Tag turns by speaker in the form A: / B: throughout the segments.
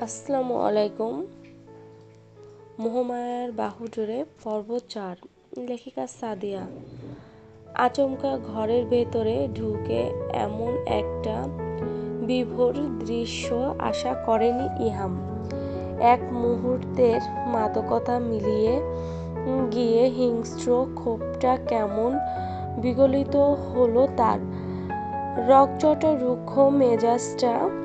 A: আসসালামু আলাইকুম। মোহমায়ার বাহুডোরে পর্ব চার। লেখিকা সাদিয়া, আচমকা ঘরের ভেতরে ঢুকে এমন একটা বিভোর দৃশ্য আশা করেনি ইহাম। এক মুহূর্তের মাদকতা মিলিয়ে গিয়ে হিংস্র ক্ষোভটা কেমন বিগলিত হলো তার। রকচটা রুক্ষ মেজাজটা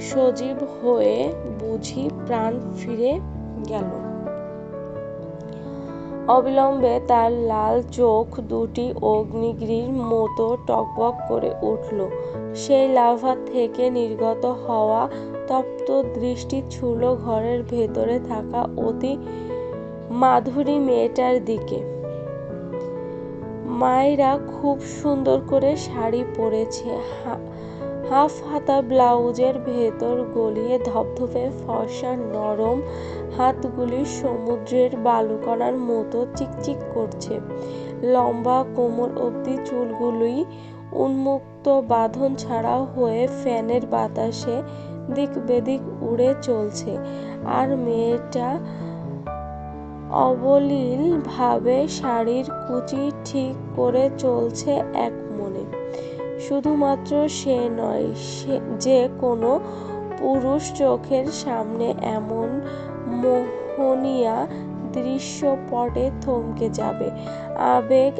A: সজীব হয়ে বুঝি প্রাণ ফিরে গেল। অবিলম্বে তার লাল চোখ দুটি অগ্নিগিরির মতো টকবক করে উঠল। সেই লাভা থেকে নির্গত হওয়া তপ্ত দৃষ্টি ছুল ঘরের ভেতরে থাকা অতি মাধুরী মেয়েটার দিকে। মায়েরা খুব সুন্দর করে শাড়ি পরেছে হাফ হাতা ব্লাউজের ভেতর গলিয়ে ধপধপে ফর্সা নরম হাতগুলি সমুদ্রের বালুকণার মতো চিকচিক করছে। লম্বা কোমর অবধি চুলগুলি উন্মুক্ত বাঁধন ছাড়া হয়ে ফ্যানের বাতাসে দিক বেদিক উড়ে চলছে। আর মেয়েটা অবলীল ভাবে শাড়ির কুচি ঠিক করে চলছে এক মনে। শুধুমাত্র সে নয়, সে যে কোনো পুরুষ চোখের সামনে এমন মোহনীয়া দৃশ্যপটে থমকে যাবে। আবেগ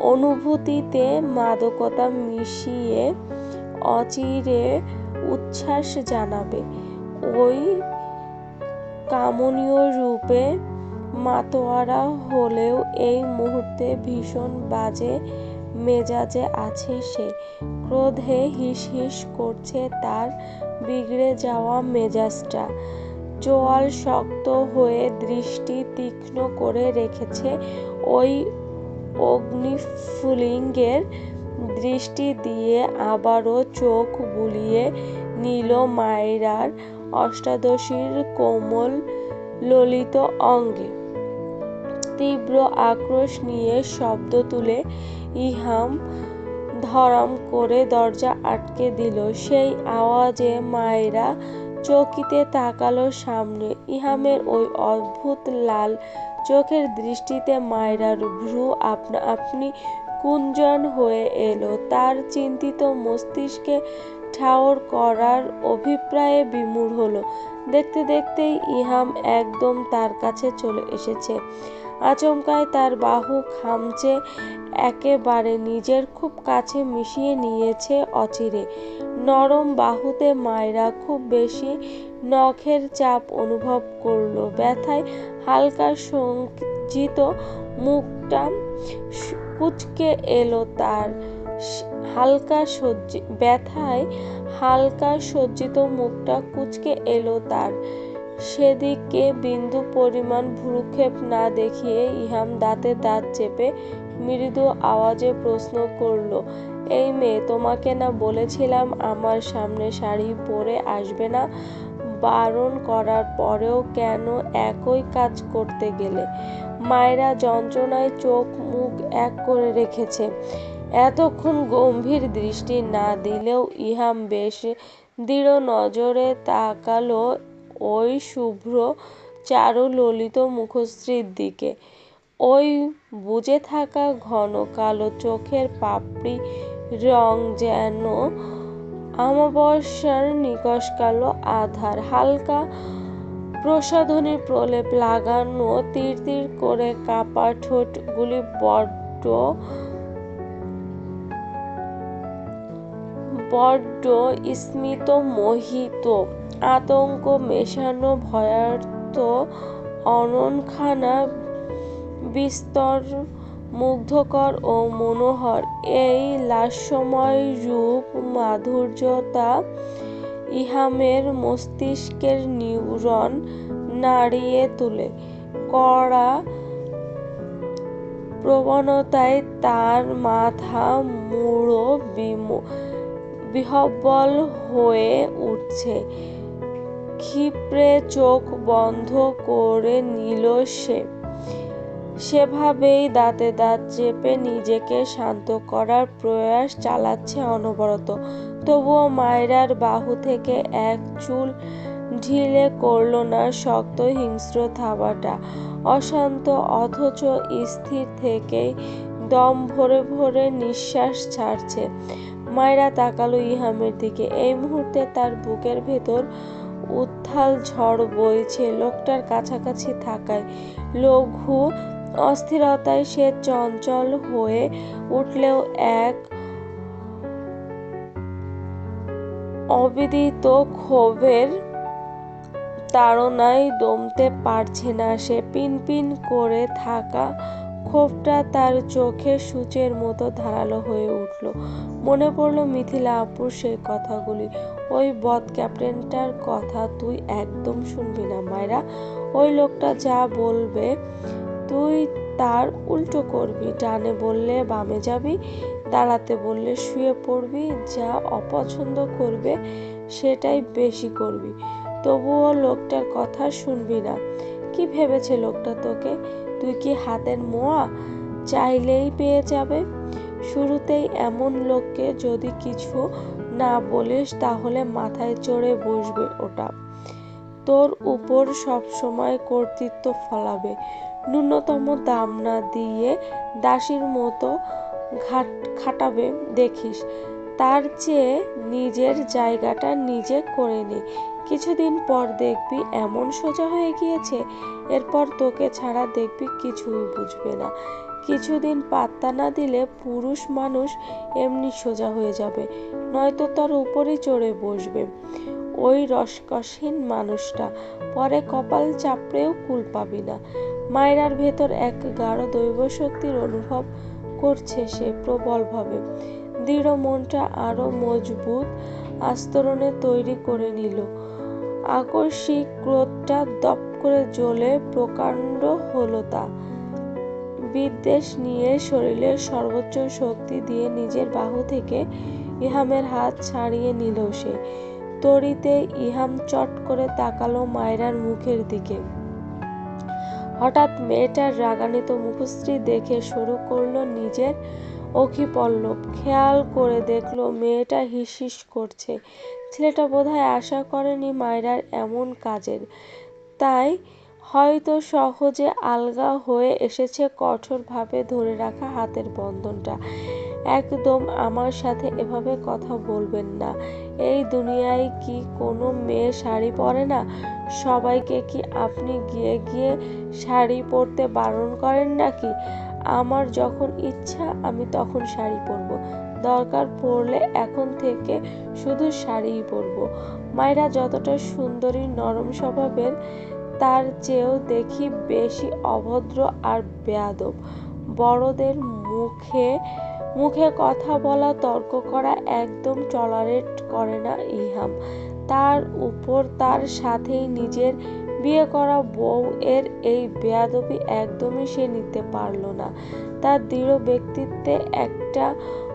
A: অনুভূতিতে মাদকতা মিশিয়ে অচিরে উচ্ছ্বাস জানাবে। ওই কামনীয় রূপে মাতোয়ারা হলেও এই মুহূর্তে ভীষণ বাজে মেজাজে আছে সে। ক্রোধে হিস হিস করছে তার বিগড়ে যাওয়া মেজাজটা। চোয়াল শক্ত হয়ে দৃষ্টি তীক্ষ্ণ করে রেখেছে ওই অগ্নিফুলিঙ্গের দৃষ্টি দিয়ে আবারও চোখ বুলিয়ে নিল মায়রার অষ্টাদশীর কোমল ললিত অঙ্গে। তীব্র আক্রোশ নিয়ে শব্দ তুলে ইহাম ধরাম করে দরজা আটকে দিল। সেই আওয়াজে মায়েরা চকিতে তাকালো সামনে। ইহামের ওই অদ্ভুত লাল চোখের দৃষ্টিতে মায়েরার ভ্রু আপনা, আপনি কুঞ্জন হয়ে এলো। তার চিন্তিত মস্তিষ্কে ঠাওর করার অভিপ্রায়ে বিমূঢ় হলো। দেখতে, দেখতেই ইহাম একদম তার কাছে চলে এসেছে। আচমকায় তার বাহু খামচে একেবারে নিজের খুব কাছে মিশিয়ে নিয়েছে অচিরে। নরম বাহুতে মায়েরা খুব বেশি নখের চাপ অনুভব করল। ব্যথায় হালকা সঞ্চিত মুখটা কুচকে এলো তার হালকা সজ্জি ব্যথায় হালকা সজ্জিত মুখটা কুচকে এলো তার সেদিকে বিন্দু পরিমাণ ভ্রুক্ষেপ না দেখিয়ে ইহাম দাঁতে দাঁত চেপে মৃদু আওয়াজে প্রশ্ন করল, এই মেয়ে, তোমাকে না বলেছিলাম আমার সামনে শাড়ি পরে আসবে না? বারণ করার পরেও কেন একই কাজ করতে গেলে? মায়েরা যন্ত্রণায় চোখ মুখ এক করে রেখেছে। এতক্ষণ গম্ভীর দৃষ্টি না দিলেও ইহাম বেশ দৃঢ় নজরে তাকালো ওই শুভ্র চারু ললিত মুখশ্রীর দিকে। ওই বুঝে থাকা ঘন কালো চোখের পাপড়ি রং যেন অমাবস্যার নিকশ কালো আধার। হালকা প্রসাধনীর প্রলেপ লাগানো, তীর তীর করে কাপা ঠোঁটগুলি বড্ড বড্ড স্মিত মোহিত আতঙ্ক মেশানো ভয়ার্থ অননখানা বিস্তর, মুগ্ধকর ও মনোহর। এই লাস্যময় রূপ মাধুর্যতা ইহামের মস্তিষ্কের নিউরন নাড়িয়ে তুলে। কড়া প্রবণতায় তার মাথা মুড়ো বিহব্বল হয়ে উঠছে। ক্ষিপ্রে চোখ বন্ধ করে নিল সে। সেভাবেই দাঁতে দাঁত চেপে নিজেকে শান্ত করার প্রয়াস চালাচ্ছে অনবরত। তবুও মায়রার বাহু থেকে এক চুল ঢিলে করল না শক্ত হিংস্র থাবাটা অশান্ত অথচ স্থির থেকেই দম ভরে ভরে নিঃশ্বাস ছাড়ছে। মায়েরা তাকালো ইহামের দিকে। এই মুহূর্তে তার বুকের ভেতর উত্থাল ঝড় বইছে লোকটার কাছাকাছি থাকায়। লঘু অস্থিরতায় সে চঞ্চল হয়ে উঠলেও এক অবিদিত ক্ষোভের তাড়নায় দমতে পারছে না সে। পিনপিন করে থাকা ক্ষোভটা তার চোখে সূচের মতো ধারালো হয়ে উঠল। মনে পড়ল মিথিলা আপুর সেই কথাগুলি। ওই বদ ক্যাপ্টেনটার কথা তুই একদম শুনবি না, মায়েরা। ওই লোকটা যা বলবে তুই তার উল্টো করবি। ডানে বললে বামে যাবি, দাঁড়াতে বললে শুয়ে পড়বি। যা অপছন্দ করবে সেটাই বেশি করবি। তবুও লোকটার কথা শুনবি না। কি ভেবেছে লোকটা তোকে? তুই কি হাতের মোয়া? চাইলেই পেয়ে যাবে। শুরুতেই এমন লোককে যদি কিছু না বলিস, তাহলে মাথায় চড়ে বসবে ওটা। তোর উপর সবসময় কর্তৃত্ব ফলাবে। ন্যূনতম দাম না দিয়ে দাসীর মতো ঘাট খাটাবে, দেখিস। তার চেয়ে নিজের জায়গাটা নিজে করে নে। কিছুদিন পর দেখবি এমন সোজা হয়ে গিয়েছে। এরপর তোকে ছাড়া দেখবি কিছুই বুঝবে না। কিছুদিন পাত্তা না দিলে পুরুষ মানুষ এমনি সোজা হয়ে যাবে, নয়তো তার উপরই চড়ে বসবে। ওই রসকসহীন মানুষটা পরে কপাল চাপড়েও কুল পাবি না। মায়রার ভেতর এক গাঢ় দৈব শক্তির অনুভব করছে সে প্রবলভাবে। দৃঢ় মনটা আরও মজবুত আস্তরণে তৈরি করে নিল। আকস্মিক ক্রোধটা দপ করে জ্বলে প্রকাণ্ড হলো তা। বিদ্বেষ নিয়ে শরীরের সর্বোচ্চ শক্তি দিয়ে নিজের বাহু থেকে ইহামের হাত ছাড়িয়ে নিল সে। তড়িতে ইহাম চট করে তাকালো মায়রার মুখের দিকে। হঠাৎ মেয়েটার রাগান্বিত মুখশ্রী দেখে শুরু করল নিজের অখিপল্লব খেয়াল করে দেখল মেয়েটা হিস করছে। ছেলেটা বোধহয় আশা করেনি মায়রার এমন কাজের। তাই হয়তো সহজে আলগা হয়ে এসেছে কঠোরভাবে ধরে রাখা হাতের বন্ধনটা। একদম আমার সাথে এভাবে কথা বলবেন না। এই দুনিয়ায় কি কোনো মেয়ে শাড়ি পরে না? সবাইকে কি আপনি গিয়ে গিয়ে শাড়ি পরতে বারণ করেন নাকি? আমার যখন ইচ্ছা, আমি তখন শাড়ি পরবো। দরকার পড়লে এখন থেকে শুধু শাড়িই পরবো। মায়েরা যতটা সুন্দরী নরম স্বভাবের, তার চেয়েও দেখি বেশি অভদ্র আর বেয়াদব। বড়দের মুখে মুখে কথা বলা, তর্ক করা একদম টলারেট করে না ইহাম। তার উপর তার সাথেই নিজের বিয়ে করা বউ এর এই বেয়াদবি একদমই সে নিতে পারল না। তার দৃঢ় ব্যক্তিত্বে একটা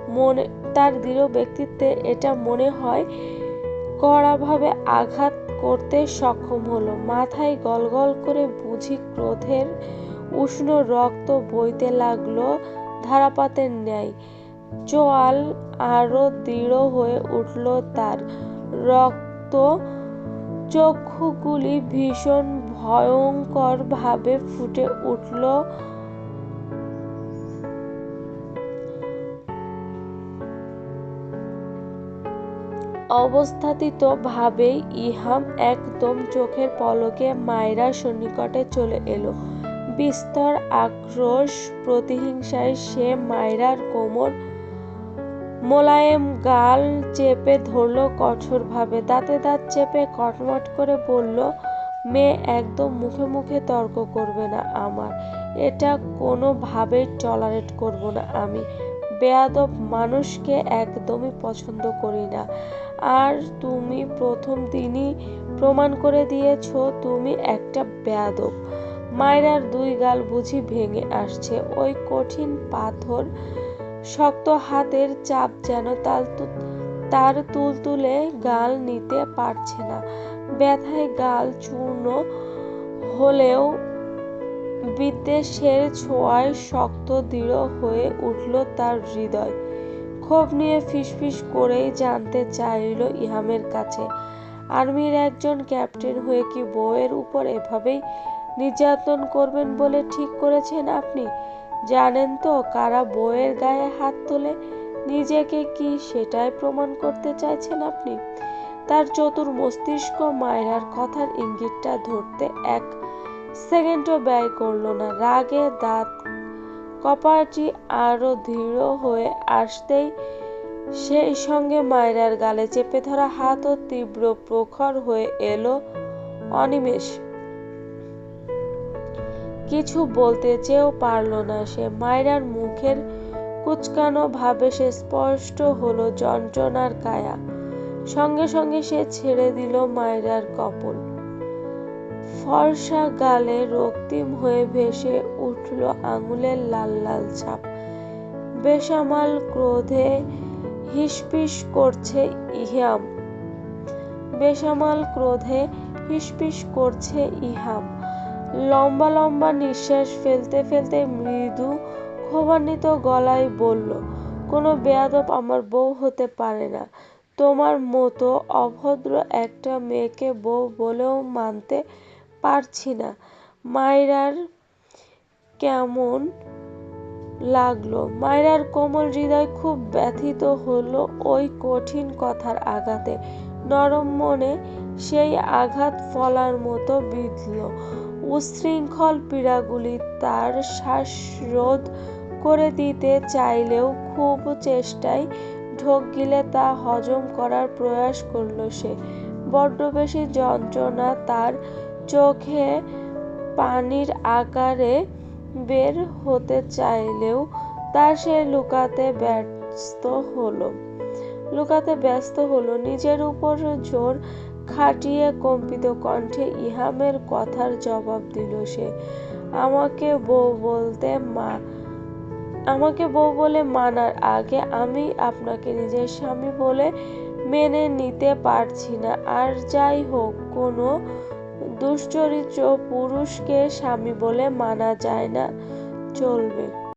A: মনে, তার দৃঢ় ব্যক্তিত্বে এটা মনে হয়, কড়াভাবে আঘাত করতে সক্ষম হলো। মাথায় গলগল করে বুঝি ক্রোধের উষ্ণ রক্ত বইতে লাগল ধারাপাতের ন্যায়। চোয়াল আরও দৃঢ় হয়ে উঠল তার। রক্ত চক্ষুগুলি ভীষণ ভয়ঙ্কর ভাবে ফুটে উঠল। অবস্থাতিত ভাবেই ইহাম একদম চোখের পলকে মায়রার সন্নিকটে চলে এলো। বিস্তর আক্রোশ প্রতিহিংসায় সে মায়রার কোমর মোলায়েম গাল চেপে ধরল কঠোরভাবে। দাঁতে দাঁত চেপে কটমট করে বলল, মেয়ে একদম মুখে মুখে তর্ক করবে না আমার। এটা কোনোভাবেই টলারেট করব না আমি। বেয়াদব মানুষকে একদমই পছন্দ করি না। আর তুমি প্রথম দিনই প্রমাণ করে দিয়েছ তুমি একটা বেয়াদব। মায়রার দুই গাল বুঝি ভেঙে আসছে। ওই কঠিন পাথর শক্ত হাতের চাপ যেন তার তুলতুলে গাল নিতে পারছে না। ব্যথায় গাল চূর্ণ হলেও বিদ্বেষের ছোঁয়ায় শক্ত, দৃঢ় হয়ে উঠল তার হৃদয়। ক্ষোভ নিয়ে ফিসফিস করেই জানতে চাইল ইহামের কাছে। আর্মির একজন ক্যাপ্টেন হয়ে কি বউয়ের উপর এভাবেই নির্যাতন করবেন বলে ঠিক করেছেন আপনি? জানেন তো কারা বউয়ের গায়ে হাত তোলে? নিজেকে কি সেটাই প্রমাণ করতে চাইছেন আপনি? তার চতুর মস্তিষ্ক মায়রার কথার ইঙ্গিতটা ধরতে এক সেকেন্ডও ব্যয় করল না। রাগে দাঁত কপাটি আরও দৃঢ় হয়ে আসতেই সেই সঙ্গে মায়রার গালে চেপে ধরা হাতও তীব্র প্রখর হয়ে এলো অনিমেষ। কিছু বলতে চেয়েও পারল না সে। মায়রার মুখের কুচকানো ভাবে সে স্পষ্ট হলো যন্ত্রণার কায়া। সঙ্গে সঙ্গে সে ছেড়ে দিল মায়রার কপল। ফর্সা গালে রক্তিম হয়ে ভেসে উঠল আঙুলের লাল লাল ছাপ। বেসামাল ক্রোধে হিসপিস করছে ইহাম। বেসামাল ক্রোধে হিসপিস করছে ইহাম। লম্বা লম্বা নিঃশ্বাস ফেলতে ফেলতে মৃদু ক্ষোভান্বিত গলায় বলল, কোনো বেয়াদব আমার বউ হতে পারে না। তোমার মতো অভদ্র একটা মেয়েকে বউ বলেও মানতে পারছি না। মায়রার কেমন লাগল? মায়রার কোমল হৃদয় খুব ব্যথিত হলো ওই কঠিন কথার আঘাতে। নরম মনে সেই আঘাত ফলার মতো বিঁধল। উচ্ছৃঙ্খল পীড়াগুলি তার শ্বাসরোধ করে দিতে চাইলেও খুব চেষ্টায় ঢোক গিলে তা হজম করার প্রয়াস করল সে। বড্ড বেশি যন্ত্রণা তার চোখে পানির আকারে বের হতে চাইলেও তা সে লুকাতে ব্যস্ত হলো। লুকাতে ব্যস্ত হলো। নিজের উপর জোর খাটিয়ে কম্পিত কণ্ঠে ইহামের কথার জবাব দিল সে। আমাকে বউ বলতে মা, আমাকে বউ বলে মানার আগে আমি আপনাকে নিজের স্বামী বলে মেনে নিতে পারছি না। আর যাই হোক, কোনো দুশ্চরিত্র পুরুষকে স্বামী বলে মানা যায় না, চলবে।